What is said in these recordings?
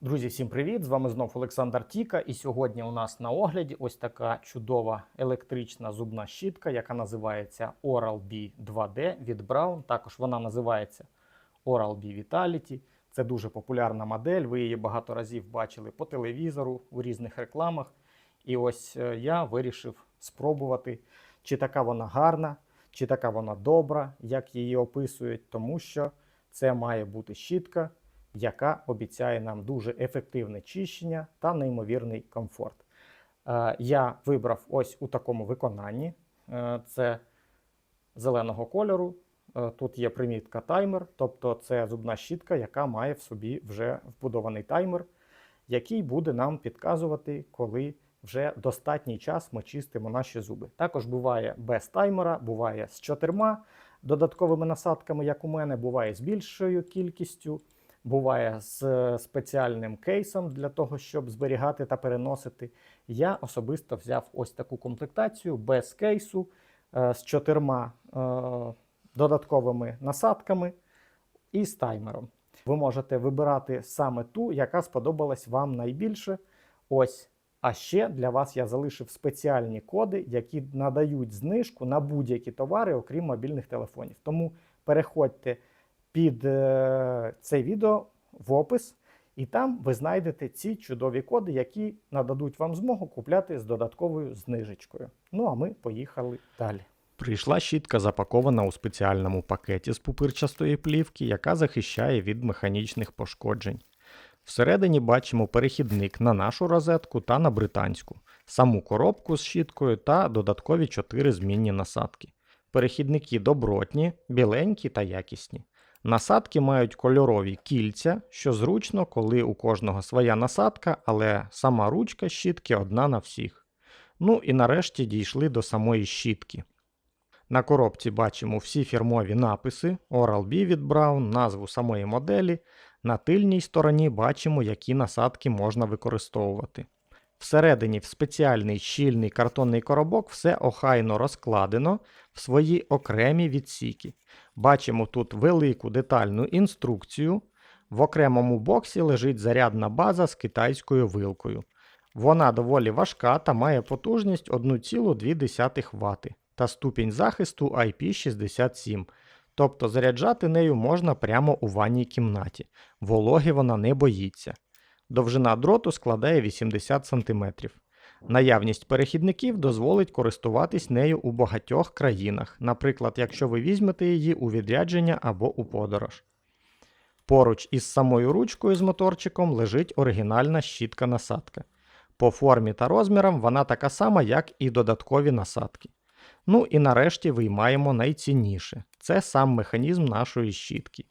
Друзі, всім привіт! З вами знов Олександр Тіка. І сьогодні у нас на огляді ось така чудова електрична зубна щітка, яка називається Oral-B 2D від Brown. Також вона називається Oral-B Vitality. Це дуже популярна модель. Ви її багато разів бачили по телевізору у різних рекламах. І ось е, я вирішив спробувати, чи така вона гарна, чи така вона добра, як її описують, тому що це має бути щітка, яка обіцяє нам дуже ефективне чищення та неймовірний комфорт. Е, Я вибрав ось у такому виконанні. Е, Це зеленого кольору. Е, Тут є примітка таймер, тобто це зубна щітка, яка має в собі вже вбудований таймер, який буде нам підказувати, коли вже достатній час ми чистимо наші зуби. Також буває без таймера, буває з чотирма додатковими насадками, як у мене, буває з більшою кількістю, буває з е, спеціальним кейсом для того, щоб зберігати та переносити. Я особисто взяв ось таку комплектацію без кейсу е, з чотирма е, додатковими насадками і з таймером. Ви можете вибирати саме ту, яка сподобалась вам найбільше. Ось. А ще для вас я залишив спеціальні коди, які надають знижку на будь-які товари, окрім мобільних телефонів. Тому переходьте під е, це відео в опис, і там ви знайдете ці чудові коди, які нададуть вам змогу купляти з додатковою знижечкою. Ну а ми поїхали далі. Прийшла щітка запакована у спеціальному пакеті з пупирчастої плівки, яка захищає від механічних пошкоджень. Всередині бачимо перехідник на нашу розетку та на британську, саму коробку з щіткою та додаткові 4 змінні насадки. Перехідники добротні, біленькі та якісні. Насадки мають кольорові кільця, що зручно, коли у кожного своя насадка, але сама ручка щітки одна на всіх. Ну і нарешті дійшли до самої щітки. На коробці бачимо всі фірмові написи Oral-B від Brown, назву самої моделі. На тильній стороні бачимо, які насадки можна використовувати. Всередині в спеціальний щільний картонний коробок все охайно розкладено в свої окремі відсіки. Бачимо тут велику детальну інструкцію. В окремому боксі лежить зарядна база з китайською вилкою. Вона доволі важка та має потужність 1,2 Вт та ступінь захисту IP67. Тобто заряджати нею можна прямо у ванній кімнаті. Вологи вона не боїться. Довжина дроту складає 80 см. Наявність перехідників дозволить користуватись нею у багатьох країнах, наприклад, якщо ви візьмете її у відрядження або у подорож. Поруч із самою ручкою з моторчиком лежить оригінальна щітка насадка. По формі та розмірам вона така сама, як і додаткові насадки. Ну і нарешті виймаємо найцінніше це сам механізм нашої щітки.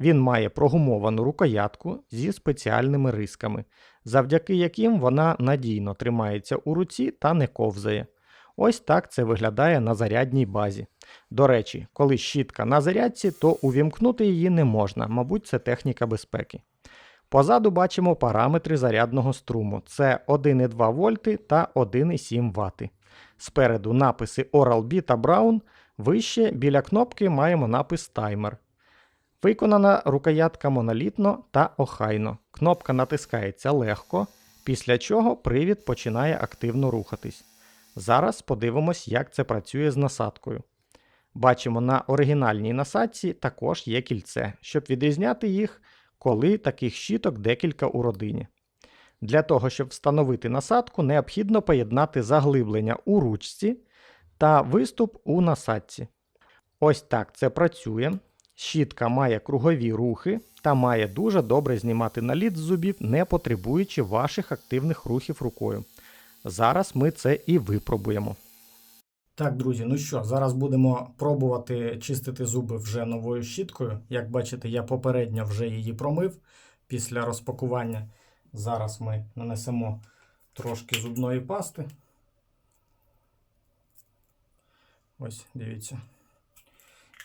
Він має прогумовану рукоятку зі спеціальними рисками, завдяки яким вона надійно тримається у руці та не ковзає. Ось так це виглядає на зарядній базі. До речі, коли щітка на зарядці, то увімкнути її не можна, мабуть, це техніка безпеки. Позаду бачимо параметри зарядного струму: це 1,2 вольти та 1,7 Вт. Спереду написи Oral-B та Brown. Вище біля кнопки маємо напис таймер. Виконана рукоятка монолітно та охайно. Кнопка натискається легко, після чого привід починає активно рухатись. Зараз подивимось, як це працює з насадкою. Бачимо, на оригінальній насадці також є кільце, щоб відрізняти їх, коли таких щіток декілька у родині. Для того, щоб встановити насадку, необхідно поєднати заглиблення у ручці та виступ у насадці. Ось так це працює. Щітка має кругові рухи та має дуже добре знімати наліт з зубів, не потребуючи ваших активних рухів рукою. Зараз ми це і випробуємо. Так, друзі, ну що, зараз будемо пробувати чистити зуби вже новою щіткою. Як бачите, я попередньо вже її промив після розпакування. Зараз ми нанесемо трошки зубної пасти. Ось, дивіться.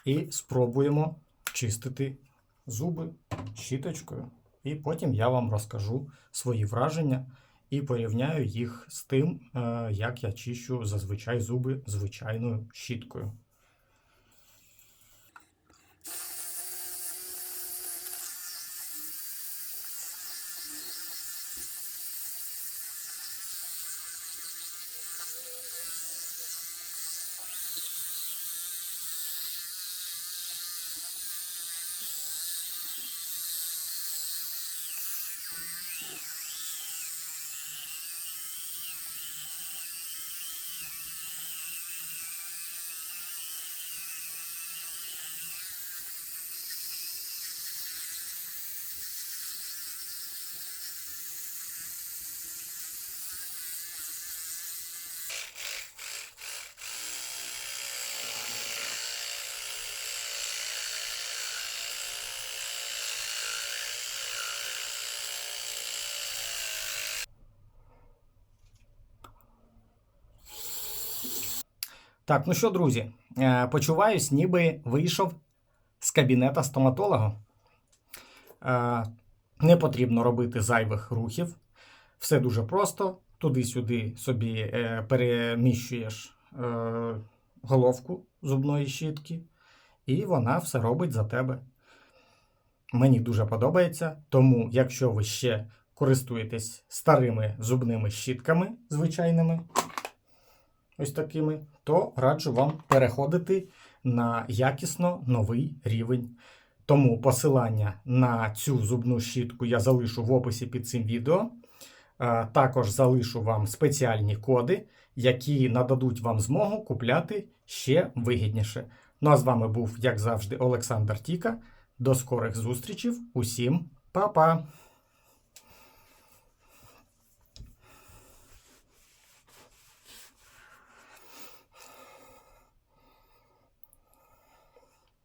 І спробуємо чистити зуби щіточкою. І потім я вам розкажу свої враження і порівняю їх з тим, е, як я чищу зазвичай зуби звичайною щіткою. Так, ну що, друзі, е, почуваюсь, ніби вийшов з кабінета стоматолога. Е, Не потрібно робити зайвих рухів. Все дуже просто. Туди-сюди собі е, переміщуєш головку зубної щітки, і вона все робить за тебе. Мені дуже подобається, тому якщо ви ще користуєтесь старими зубними щітками звичайними, ось такими, то раджу вам переходити на якісно новий рівень. Тому посилання на цю зубну щітку я залишу в описі під цим відео. Е, Також залишу вам спеціальні коди, які нададуть вам змогу купляти ще вигідніше. Ну а з вами був, як завжди, Олександр Тіка. До скорих зустрічей. Усім па-па!